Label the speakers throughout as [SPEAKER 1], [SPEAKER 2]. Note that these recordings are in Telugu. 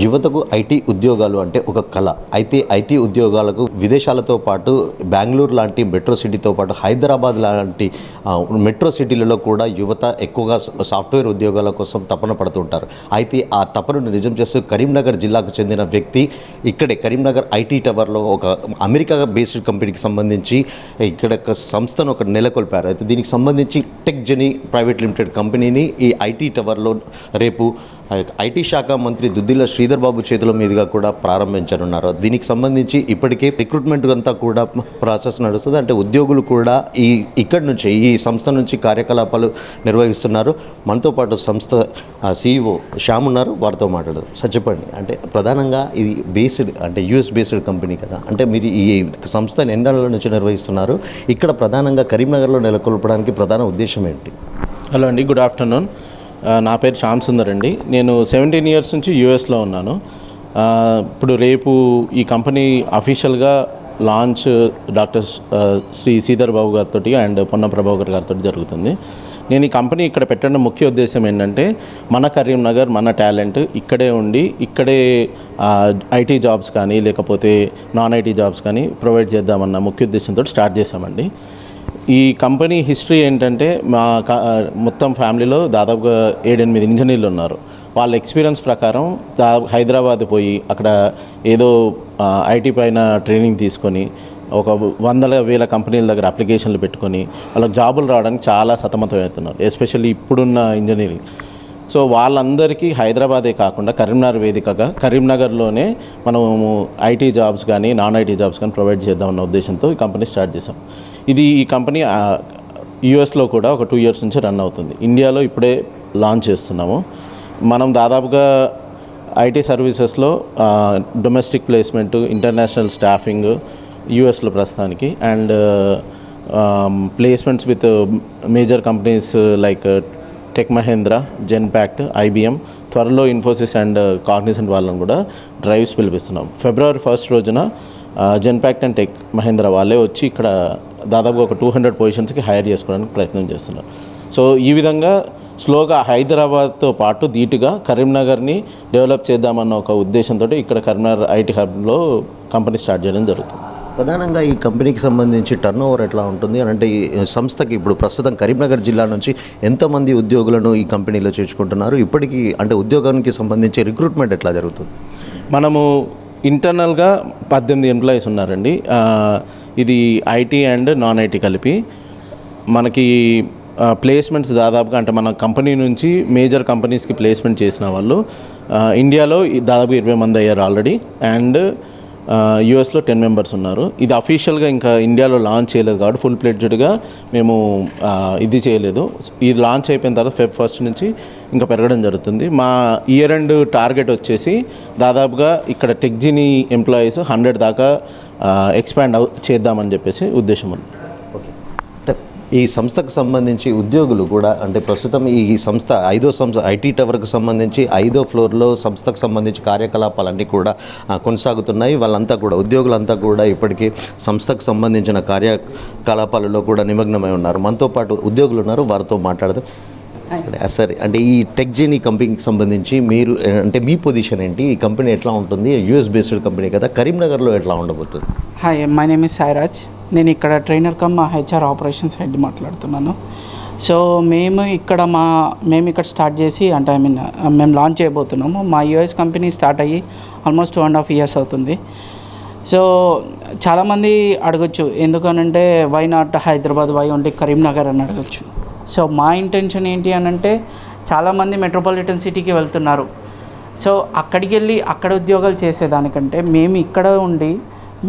[SPEAKER 1] యువతకు ఐటీ ఉద్యోగాలు అంటే ఒక కళ. అయితే ఐటీ ఉద్యోగాలకు విదేశాలతో పాటు బెంగళూరు లాంటి మెట్రో సిటీతో పాటు హైదరాబాద్ లాంటి మెట్రో సిటీలలో కూడా యువత ఎక్కువగా సాఫ్ట్వేర్ ఉద్యోగాల కోసం తపన పడుతుంటారు. అయితే ఆ తపనను నిజం చేస్తూ కరీంనగర్ జిల్లాకు చెందిన వ్యక్తి ఇక్కడే కరీంనగర్ ఐటీ టవర్లో ఒక అమెరికా బేస్డ్ కంపెనీకి సంబంధించి ఇక్కడ ఒక సంస్థను ఒక నెలకొల్పారు. అయితే దీనికి సంబంధించి టెక్ జెనీ ప్రైవేట్ లిమిటెడ్ కంపెనీని ఈ ఐటీ టవర్లో రేపు ఐటీ శాఖ మంత్రి దుద్దిల శ్రీధర్ బాబు చేతుల మీదుగా కూడా ప్రారంభించనున్నారు. దీనికి సంబంధించి ఇప్పటికే రిక్రూట్మెంట్ అంతా కూడా ప్రాసెస్ నడుస్తుంది. అంటే ఉద్యోగులు కూడా ఈ ఇక్కడి నుంచి ఈ సంస్థ నుంచి కార్యకలాపాలు నిర్వహిస్తున్నారు. మనతో పాటు సంస్థ సీఈఓ శ్యామ్ ఉన్నారు. వారితో మాట్లాడదు. సార్ చెప్పండి. అంటే ప్రధానంగా ఇది బేస్డ్ అంటే యూఎస్ బేస్డ్ కంపెనీ కదా. అంటే మీరు ఈ సంస్థను ఎండల నుంచి నిర్వహిస్తున్నారు? ఇక్కడ ప్రధానంగా కరీంనగర్లో నెలకొల్పడానికి ప్రధాన ఉద్దేశం ఏంటి?
[SPEAKER 2] హలో అండి గుడ్ ఆఫ్టర్నూన్ నా పేరు శ్యామ్ సుందర్ అండి. నేను సెవెంటీన్ ఇయర్స్ నుంచి యూఎస్లో ఉన్నాను. ఇప్పుడు రేపు ఈ కంపెనీ అఫీషియల్గా లాంచ్ డాక్టర్ శ్రీ శ్రీధర్ బాబు గారితో అండ్ పొన్న ప్రభాకర్ గారితో జరుగుతుంది. నేను ఈ కంపెనీ ఇక్కడ పెట్టడం ముఖ్య ఉద్దేశం ఏంటంటే మన కరీంనగర్ మన టాలెంట్ ఇక్కడే ఉండి ఇక్కడే ఐటీ జాబ్స్ కానీ లేకపోతే నాన్ ఐటీ జాబ్స్ కానీ ప్రొవైడ్ చేద్దామన్న ముఖ్య ఉద్దేశంతో స్టార్ట్ చేశామండి. ఈ కంపెనీ హిస్టరీ ఏంటంటే మా మొత్తం ఫ్యామిలీలో దాదాపుగా ఏడెనిమిది ఇంజనీర్లు ఉన్నారు. వాళ్ళ ఎక్స్పీరియన్స్ ప్రకారం దాదాపు హైదరాబాద్ పోయి అక్కడ ఏదో ఐటీ పైన ట్రైనింగ్ తీసుకొని ఒక వందల వేల కంపెనీల దగ్గర అప్లికేషన్లు పెట్టుకొని వాళ్ళకి జాబులు రావడానికి చాలా సతమతం అవుతున్నారు. ఎస్పెషల్లీ ఇప్పుడున్న ఇంజనీరింగ్. సో వాళ్ళందరికీ హైదరాబాదే కాకుండా కరీంనగర్ వేదికగా కరీంనగర్లోనే మనము ఐటీ జాబ్స్ కానీ నాన్ ఐటీ జాబ్స్ కానీ ప్రొవైడ్ చేద్దామన్న ఉద్దేశంతో ఈ కంపెనీ స్టార్ట్ చేసాం ఇది ఈ కంపెనీ యూఎస్లో కూడా ఒక టూ ఇయర్స్ నుంచి రన్ అవుతుంది. ఇండియాలో ఇప్పుడే లాంచ్ చేస్తున్నాము. మనం దాదాపుగా ఐటీ సర్వీసెస్లో డొమెస్టిక్ ప్లేస్మెంట్ ఇంటర్నేషనల్ స్టాఫింగ్ యూఎస్లో ప్రస్తుతానికి and placements with major companies like tech Mahindra Genpact IBM త్వరలో ఇన్ఫోసిస్ అండ్ కాగ్నిసెంట్ వాళ్ళని కూడా డ్రైవ్స్ పిలిపిస్తున్నాం. ఫిబ్రవరి ఫస్ట్ రోజున జెన్పాక్ట్ అండ్ టెక్ మహేంద్ర వాళ్ళే వచ్చి ఇక్కడ దాదాపుగా ఒక టూ హండ్రెడ్ పొజిషన్స్కి హైర్ చేసుకోవడానికి ప్రయత్నం చేస్తున్నారు. సో ఈ విధంగా స్లోగా హైదరాబాద్తో పాటు ధీటుగా కరీంనగర్ని డెవలప్ చేద్దామన్న ఒక ఉద్దేశంతో ఇక్కడ కరీంనగర్ ఐటీ హబ్లో కంపెనీ స్టార్ట్ చేయడం జరుగుతుంది.
[SPEAKER 1] ప్రధానంగా ఈ కంపెనీకి సంబంధించి టర్న్ ఓవర్ ఎట్లా ఉంటుంది అని అంటే ఈ సంస్థకి ఇప్పుడు ప్రస్తుతం కరీంనగర్ జిల్లా నుంచి ఎంతమంది ఉద్యోగులను ఈ కంపెనీలో చేర్చుకుంటున్నారు? ఇప్పటికీ అంటే ఉద్యోగానికి సంబంధించి రిక్రూట్మెంట్ ఎట్లా జరుగుతుంది?
[SPEAKER 2] మనము ఇంటర్నల్గా పద్దెనిమిది ఎంప్లాయీస్ ఉన్నారండి. ఇది ఐటీ అండ్ నాన్ ఐటీ కలిపి. మనకి ప్లేస్మెంట్స్ దాదాపుగా అంటే మన కంపెనీ నుంచి మేజర్ కంపెనీస్కి ప్లేస్మెంట్ చేసిన వాళ్ళు. ఇండియాలో ఈ- దాదాపు ఇరవై మంది అయ్యారు ఆల్రెడీ అండ్ యూఎస్లో టెన్ మెంబర్స్ ఉన్నారు. ఇది అఫీషియల్గా ఇంకా ఇండియాలో లాంచ్ చేయలేదు కాబట్టి ఫుల్ ప్లేడ్జెడ్గా మేము ఇది చేయలేదు. ఇది లాంచ్ అయిపోయిన తర్వాత ఫెబ్ ఫస్ట్ నుంచి ఇంకా పెరగడం జరుగుతుంది. మా ఇయర్ అండ్ టార్గెట్ వచ్చేసి దాదాపుగా ఇక్కడ టెక్జినీ ఎంప్లాయీస్ హండ్రెడ్ దాకా ఎక్స్పాండ్ అవు చేద్దామని చెప్పేసి ఉద్దేశం ఉంది.
[SPEAKER 1] ఈ సంస్థకు సంబంధించి ఉద్యోగులు కూడా అంటే ప్రస్తుతం ఈ సంస్థ ఐదో సంస్థ ఐటీ టవర్కి సంబంధించి ఐదో ఫ్లోర్లో సంస్థకు సంబంధించి కార్యకలాపాలన్నీ కూడా కొనసాగుతున్నాయి. వాళ్ళంతా కూడా ఉద్యోగులంతా కూడా ఇప్పటికీ సంస్థకు సంబంధించిన కార్యకలాపాలలో కూడా నిమగ్నమై ఉన్నారు. మనతో పాటు ఉద్యోగులు ఉన్నారు. వారితో మాట్లాడదాం. సరే. అంటే ఈ టెక్జీనీ కంపెనీకి సంబంధించి మీరు అంటే మీ పొజిషన్ ఏంటి? ఈ కంపెనీ ఎట్లా ఉంటుంది? యూఎస్ బేస్డ్ కంపెనీ కదా. కరీంనగర్లో ఎట్లా ఉండబోతుంది?
[SPEAKER 3] Hi my name is Sairaj. నేను ఇక్కడ trainer cum HR operations head మాట్లాడుతున్నాను. సో మేము ఇక్కడ మా మేము ఇక్కడ స్టార్ట్ చేసి అంటే ఐ మీన్ మేము లాంచ్ చేయబోతున్నాము. మా యూఎస్ కంపెనీ స్టార్ట్ అయ్యి almost two and half years అవుతుంది. సో చాలామంది అడగచ్చు ఎందుకనంటే why not Hyderabad why only Karimnagar అని అడగచ్చు. సో మా ఇంటెన్షన్ ఏంటి అని అంటే చాలామంది మెట్రోపాలిటన్ సిటీకి వెళ్తున్నారు. సో అక్కడికి వెళ్ళి అక్కడ ఉద్యోగాలు చేసేదానికంటే మేము ఇక్కడ ఉండి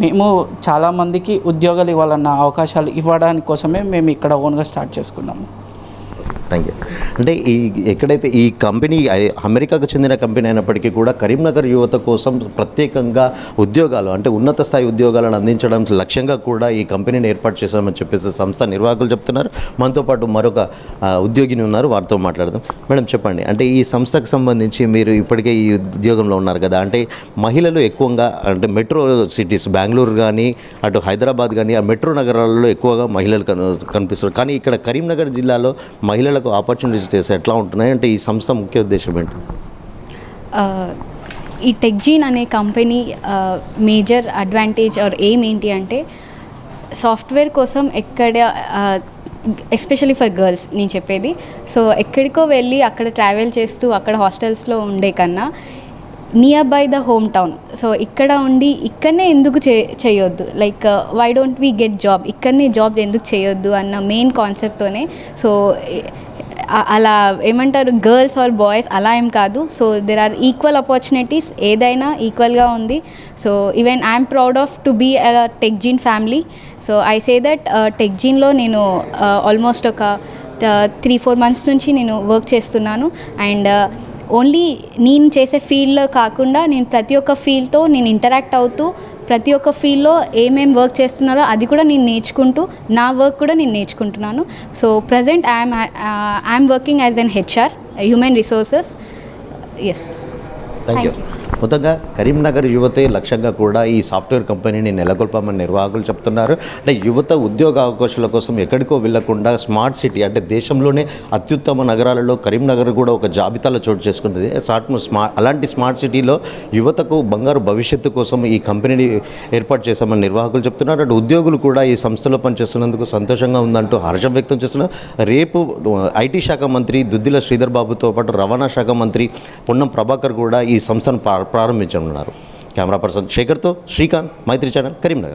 [SPEAKER 3] మేము చాలామందికి ఉద్యోగాలు ఇవ్వాలన్న అవకాశాలు ఇవ్వడానికి కోసమే మేము ఇక్కడ ఓన్గా స్టార్ట్ చేసుకున్నాము.
[SPEAKER 1] Thank you. అంటే ఈ ఎక్కడైతే ఈ కంపెనీ అమెరికాకు చెందిన కంపెనీ అయినప్పటికీ కూడా కరీంనగర్ యువత కోసం ప్రత్యేకంగా ఉద్యోగాలు అంటే ఉన్నత స్థాయి ఉద్యోగాలను అందించడం లక్ష్యంగా కూడా ఈ కంపెనీని ఏర్పాటు చేశామని చెప్పేసి సంస్థ నిర్వాహకులు చెప్తున్నారు. మనతో పాటు మరొక ఉద్యోగిని ఉన్నారు. వారితో మాట్లాడదాం. మేడం చెప్పండి అంటే ఈ సంస్థకు సంబంధించి మీరు ఇప్పటికే ఈ ఉద్యోగంలో ఉన్నారు కదా అంటే మహిళలు ఎక్కువగా అంటే మెట్రో సిటీస్ బెంగళూరు కానీ అటు హైదరాబాద్ కానీ ఆ మెట్రో నగరాలలో ఎక్కువగా మహిళలు కను కనిపిస్తారు కానీ ఇక్కడ కరీంనగర్ జిల్లాలో మహిళలకు ఆపర్చునిటీస్ ఎట్లా ఉంటున్నాయి? అంటే ఈ సంస్థ ముఖ్య ఉద్దేశం ఏంటి?
[SPEAKER 4] ఈ టెక్జీన్ అనే company major advantage or aim ఏంటి అంటే సాఫ్ట్వేర్ కోసం ఎక్కడ ఎస్పెషలీ ఫర్ గర్ల్స్ నేను చెప్పేది. సో ఎక్కడికో వెళ్ళి అక్కడ ట్రావెల్ చేస్తూ అక్కడ హాస్టల్స్లో ఉండే కన్నా near by the home town so ఇక్కడ ఉండి ఇక్కడనే ఎందుకు చే చేయొద్దు? Like why don't we get job ఇక్కడనే జాబ్ ఎందుకు చేయొద్దు? అన్న మెయిన్ కాన్సెప్ట్తోనే సో అలా ఏమంటారు గర్ల్స్ ఆర్ బాయ్స్ అలా ఏం కాదు. So there are equal opportunities ఏదైనా ఈక్వల్గా ఉంది. So even I'm proud of to be Techgene family so I say that tech జీన్లో నేను uh, ఆల్మోస్ట్ ఒక త్రీ ఫోర్ మంత్స్ నుంచి నేను వర్క్ చేస్తున్నాను. అండ్ ఓన్లీ uh, నేను చేసే ఫీల్డ్లో కాకుండా నేను ప్రతి ఒక్క ఫీల్డ్తో నేను ఇంటరాక్ట్ అవుతూ ప్రతి ఒక్క ఫీల్డ్లో ఏమేం వర్క్ చేస్తున్నారో అది కూడా నేను నేర్చుకుంటూ నా వర్క్ కూడా నేను నేర్చుకుంటున్నాను. So present I'm I'm working as an HR human resources yes
[SPEAKER 1] thank you మొత్తంగా కరీంనగర్ యువతే లక్ష్యంగా కూడా ఈ సాఫ్ట్వేర్ కంపెనీని నెలకొల్పామని నిర్వాహకులు చెప్తున్నారు. అంటే యువత ఉద్యోగ అవకాశాల కోసం ఎక్కడికో వెళ్ళకుండా స్మార్ట్ సిటీ అంటే దేశంలోనే అత్యుత్తమ నగరాలలో కరీంనగర్ కూడా ఒక జాబితాలో చోటు చేసుకుంటుంది. స్మార్ట్ అలాంటి స్మార్ట్ సిటీలో యువతకు బంగారు భవిష్యత్తు కోసం ఈ కంపెనీని ఏర్పాటు చేశామని నిర్వాహకులు చెప్తున్నారు. అంటే ఉద్యోగులు కూడా ఈ సంస్థలో పనిచేస్తున్నందుకు సంతోషంగా ఉందంటూ హర్షం వ్యక్తం చేస్తున్నారు. రేపు ఐటీ శాఖ మంత్రి దుద్దిల శ్రీధర్ బాబుతో పాటు రవాణా శాఖ మంత్రి పొన్నం ప్రభాకర్ కూడా ఈ సంస్థను ప్రారంభించనున్నారు. కెమెరా పర్సన్ శేఖర్తో శ్రీకాంత్ మైత్రి ఛానల్ కరీంనగర్.